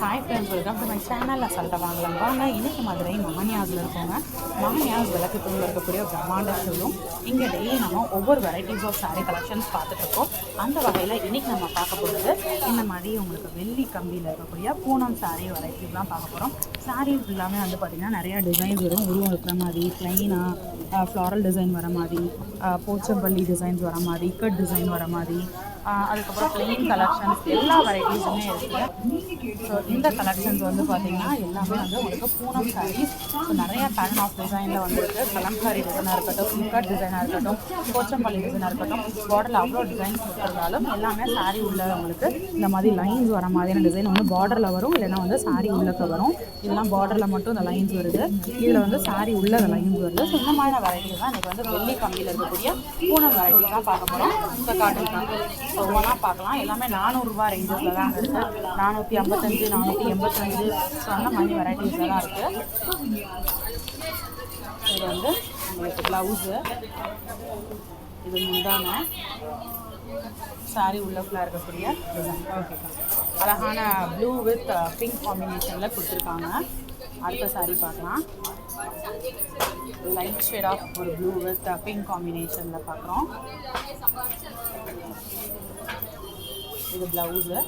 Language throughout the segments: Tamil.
Hi friends welcome to my channel அசால்ட்டாக வாங்கலாம். வாங்க இன்னைக்கு மதுரை மகன்யாஸில் இருக்கோங்க. மகன்யாஸ் விளக்கு தூணில் இருக்கக்கூடிய ஒரு பிரம்மாண்ட ஷோரூம் இங்கே டெய்லி நம்ம ஒவ்வொரு வெரைட்டிஸ் ஆஃப் சாரீ கலெக்ஷன்ஸ் பார்த்துட்ருக்கோம் அந்த வகையில் இன்றைக்கி நம்ம பார்க்க போகிறது இந்த மாதிரி உங்களுக்கு வெள்ளி கம்பியில் இருக்கக்கூடிய பூனம் சாரீ வெரைட்டிஸ்லாம் பார்க்க போகிறோம் சாரீஸ் எல்லாமே வந்து பார்த்திங்கன்னா நிறையா டிசைன்ஸ் வரும். உருவம் இருக்கிற மாதிரி ப்ளைனாக ஃப்ளாரல் டிசைன் வர மாதிரி போச்சம்பள்ளி டிசைன்ஸ் வர மாதிரி இக்கட் டிசைன் வர மாதிரி அதுக்கப்புறம் பிளெயின் கலெக்ஷன்ஸ் எல்லா வெரைட்டிஸுமே இருக்குது ஸோ இந்த கலெக்ஷன்ஸ் வந்து பார்த்தீங்கன்னா எல்லாமே வந்து உங்களுக்கு பூனம் சாரீஸ் ஸோ நிறைய பேட்டர்ன் ஆஃப் டிசைனில் வந்துருக்கு. கலம்காரி டிசைனாக இருக்கட்டும் இக்கட் டிசைனாக இருக்கட்டும் போச்சம்பள்ளி டிசைனாக இருக்கட்டும் பார்டரில் அவ்வளோ டிசைன்ஸ் இருந்தாலும் எல்லாமே சாரீ உள்ள உங்களுக்கு இந்த மாதிரி லைன்ஸ் வர மாதிரியான டிசைன் வந்து பார்டரில் வரும். இல்லைன்னா வந்து சாரீ உள்ளக்க வரும். இதெல்லாம் பார்டரில் மட்டும் இந்த லைன்ஸ் வருது. இதில் வந்து சாரீ உள்ள அந்த லைன்ஸ் வருது. ஸோ இந்த மாதிரியான வெரைட்டிஸ் தான் இன்றைக்கி வந்து வெள்ளி கம்பியில் இருக்கக்கூடிய பூனம் வெரைட்டிஸ் தான் பார்க்க போகிறோம் இந்த காட்டன் தான். ஒவ்வொன்றா பார்க்கலாம். எல்லாமே நானூறுரூவா ரேஞ்சஸில் தான் இருக்குது நானூற்றி ஐம்பத்தஞ்சு நானூற்றி எண்பத்தஞ்சு ஸோ அந்த மாதிரி வெரைட்டிஸில் தான் இருக்குது இது வந்து உங்களுக்கு ப்ளவுஸு இது முந்தான. சாரி உள்ள ஃபுல்லாக இருக்கக்கூடிய டிசைன் ஓகே அழகான ப்ளூ வித் பிங்க் காம்பினேஷனில் கொடுத்துருக்காங்க. அடுத்த சாரி பார்க்கலாம். லைட் ஷேட் ஆஃப் ஒரு ப்ளூ வித் பிங்க் காம்பினேஷனில் பார்க்குறோம். இது ப்ளவுஸு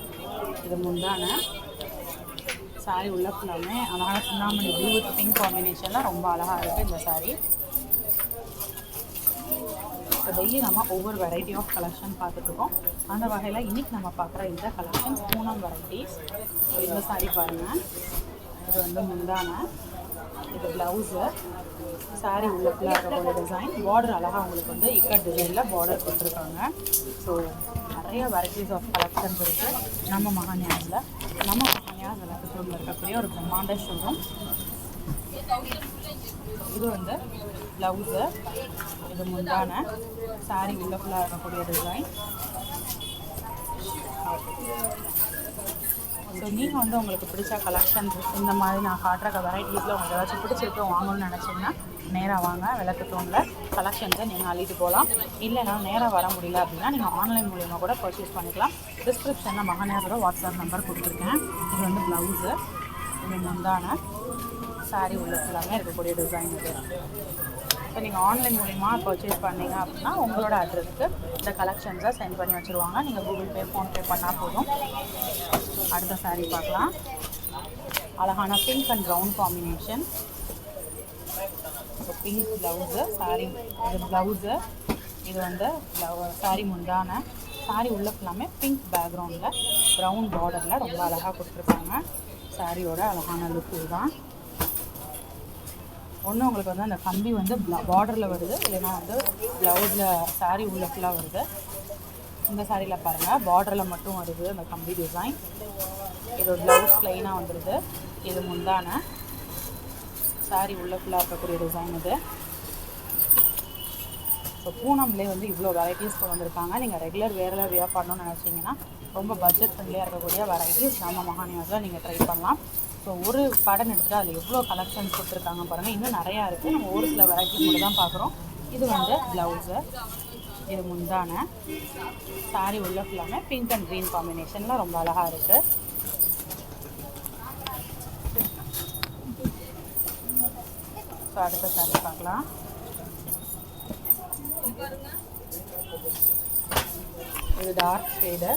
இது முந்தான. சாரி உள்ள ஃபுல்லாமே அழகான சுண்ணாமணி ப்ளூ வித் பிங்க் காம்பினேஷனில் ரொம்ப அழகாக இருக்குது இந்த சாரி இப்போ டெய்லி நம்ம ஒவ்வொரு வெரைட்டி ஆஃப் கலெக்ஷன் பார்த்துட்ருக்கோம் அந்த வகையில் இன்றைக்கி நம்ம பார்க்குற இந்த கலெக்ஷன்ஸ் பூனம் வெரைட்டிஸ் இந்த சாரி பாருங்கள் இது வந்து முந்தான. இது ப்ளவுஸு சாரி உள்ள இருக்கக்கூடிய டிசைன் பார்டர் அழகாக உங்களுக்கு வந்து இக்கட் டிசைனில் பார்டர் கொடுத்துருக்காங்க ஸோ நிறைய வெரைட்டிஸ் ஆஃப் கலெக்ஷன்ஸ் இருக்குது நம்ம மகான்யாஸில் நம்ம மகாநியாஸ் விளக்கத்தூரில் இருக்கக்கூடிய ஒரு பிரம்மாண்ட ஷோரூம் இது வந்து ப்ளவுஸு இது முந்தான. சாரி உள்ள இருக்கக்கூடிய டிசைன் ஸோ நீங்கள் வந்து உங்களுக்கு பிடிச்ச கலெக்ஷன்ஸ் இந்த மாதிரி நான் காட்டுற வெரைட்டிஸில் உங்களுக்கு ஏதாச்சும் பிடிச்சிருக்கு வாங்கணும்னு நினச்சிங்கன்னா நேராக வாங்க. விளக்கு தூணில் கலெக்ஷன்ஸை நீங்கள் அள்ளிட்டு போகலாம். இல்லைனா நேராக வர முடியல அப்படின்னா நீங்கள் ஆன்லைன் மூலிமா கூட பர்ச்சேஸ் பண்ணிக்கலாம். டிஸ்கிரிப்ஷனில் மகனேரோட வாட்ஸ்அப் நம்பர் கொடுத்துருக்கேன். இது வந்து ப்ளவுஸு இது வந்தான சாரி உள்ள ஃபுல்லாமே இருக்கக்கூடிய டிசைன் இது. இப்போ நீங்கள் ஆன்லைன் மூலிமா பர்ச்சேஸ் பண்ணீங்க அப்படின்னா உங்களோட அட்ரஸ்க்கு இந்த கலெக்ஷன்ஸை சென்ட் பண்ணி வச்சுருவாங்க. நீங்கள் கூகுள் பே ஃபோன்பே பண்ணால் போதும். அடுத்த saree பார்க்கலாம். அழகான பிங்க் அண்ட் ப்ரௌன் காம்பினேஷன் இப்போ பிங்க் ப்ளவுஸு சாரி இது ப்ளவுஸு இது வந்து சாரி முந்தான. சாரி உள்ள ஃபுல்லாமே பிங்க் பேக்ரவுண்டில் ப்ரௌன் பார்டரில் ரொம்ப அழகாக கொடுத்துருக்காங்க. சாரியோட அழகான லுக்கு தான் ஒன்று உங்களுக்கு வந்து அந்த கம்பி வந்து பார்டரில் வருது. இல்லைன்னா வந்து ப்ளவுஸில் சாரீ உள்ள ஃபுல்லாக வருது. இந்த சாரியில் பாருங்கள் பார்டரில் மட்டும் வருது அந்த கம்பி டிசைன் இது ப்ளவுஸ் ப்ளைனாக வந்துடுது இது முந்தான. சாரி உள்ள ஃபுல்லாக இருக்கக்கூடிய டிசைன் இது. ஸோ பூனம்லேயே வந்து இவ்வளோ வெரைட்டிஸ் கொண்டு வந்திருக்காங்க. நீங்கள் ரெகுலர் வேறு வியர் பண்ணணும்னு நினச்சிங்கன்னா ரொம்ப பட்ஜெட் ஃப்ரெண்ட்லியாக இருக்கக்கூடிய வெரைட்டிஸ் நம்ம மகானியாஸில் நீங்கள் ட்ரை பண்ணலாம். ஸோ ஒரு படம் எடுத்துகிட்டு அதில் எவ்வளோ கலெக்ஷன்ஸ் கொடுத்துருக்காங்க பாருங்கள் இன்னும் நிறையா இருக்குது நம்ம ஒரு சில வெரைட்டிஸ் மட்டும் தான் பார்க்குறோம். இது வந்து ப்ளவுஸு இது முந்தான சாரி உள்ள ஃபுல்லாமே பிங்க் அண்ட் க்ரீன் காம்பினேஷனில் ரொம்ப அழகாக இருக்குது ஸோ அடுத்த சாரி பார்க்கலாம். இது டார்க் ஷேடு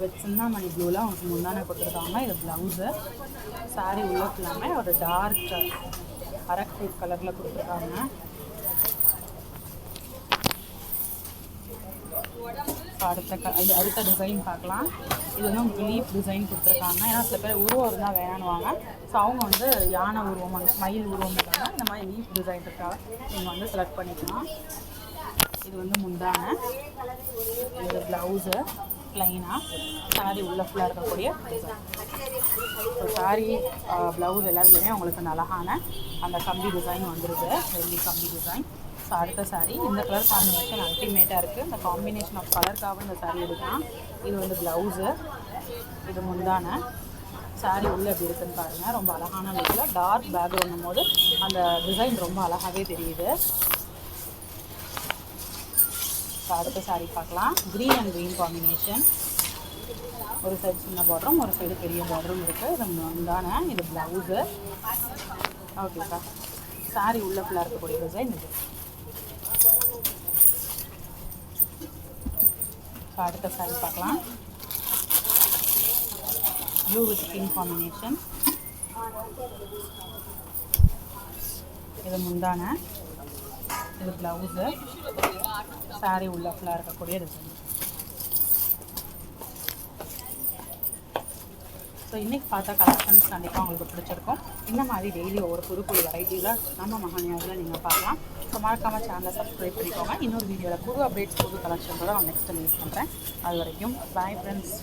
வித் சின்னாமணி ப்ளூவில் உங்களுக்கு முந்தான கொடுத்துருக்காங்க. இது ப்ளவுஸு சாரீ உள்ள ஒரு டார்க் அரக்கு கலரில் கொடுத்துருக்காங்க. அடுத்த க அது அடுத்த டிசைன் பார்க்கலாம். இது வந்து உங்களுக்கு லீஃப் டிசைன் கொடுத்துருக்காங்க. ஏன்னா சில பேர் உருவம் இருந்தால் வேணுவாங்க ஸோ அவங்க வந்து யானை உருவம் அந்த மயில் உருவம் இருக்காங்க. இந்த மாதிரி லீஃப் டிசைன் இருக்காங்க நீங்கள் வந்து செலக்ட் பண்ணிக்கலாம். இது வந்து முந்தான. இது ப்ளவுஸு ப்ளைனாக சாரி உள்ள ஃபுல்லாக இருக்கக்கூடிய ஸோ சாரி ப்ளவுஸ் uh, எல்லாத்துலேயுமே உங்களுக்கு அந்த அழகான அந்த கம்பி டிசைன் வந்துருக்கு வெள்ளி கம்பி டிசைன் ஸோ அடுத்த சாரி இந்த கலர் காம்பினேஷன் அல்டிமேட்டாக இருக்குது இந்த காம்பினேஷன் ஆஃப் கலருக்காக இந்த சாரி எடுக்கலாம். இது வந்து ப்ளவுஸு இது முந்தான. சாரி உள்ளே எப்படி இருக்குன்னு பாருங்கள் ரொம்ப அழகான லுக்கில் டார்க் பேக்ரவுண்டும் போது அந்த டிசைன் ரொம்ப அழகாகவே தெரியுது. அடுத்த சாரி பார்க்கலாம். க்ரீன் அண்ட் க்ரீன் காம்பினேஷன் ஒரு சைடு சின்ன பார்டரும் ஒரு சைடு பெரிய பார்டரும் இருக்குது இது முந்தான இது ப்ளவுஸு ஓகேக்கா சாரி உள்ள ஃபுல்லாக இருக்கக்கூடிய டிசைன் இது. ஸோ அடுத்த சாரி பார்க்கலாம். ப்ளூ வித் பிங்க் காம்பினேஷன் இது முந்தான. இது ப்ளவுஸு சாரி உள்ள ஃபுல்லாக இருக்கக்கூடிய டிசைன் ஸோ இன்றைக்கி பார்த்தா கலெக்ஷன்ஸ் கண்டிப்பாக உங்களுக்கு பிடிச்சிருக்கும். இந்த மாதிரி டெய்லி ஒவ்வொரு புது புது வெரைட்டியில் நம்ம மகானியாவில் நீங்கள் பார்க்கலாம். ஸோ மறக்காமல் சேனலை சப்ஸ்கிரைப் பண்ணிக்கோங்க. இன்னொரு வீடியோவில் புது அப்டேட்ஸ் புது கலெக்ஷன்ஸோட நான் நெக்ஸ்ட் யூஸ் பண்ணுறேன் அது வரைக்கும் பாய் ஃப்ரெண்ட்ஸ்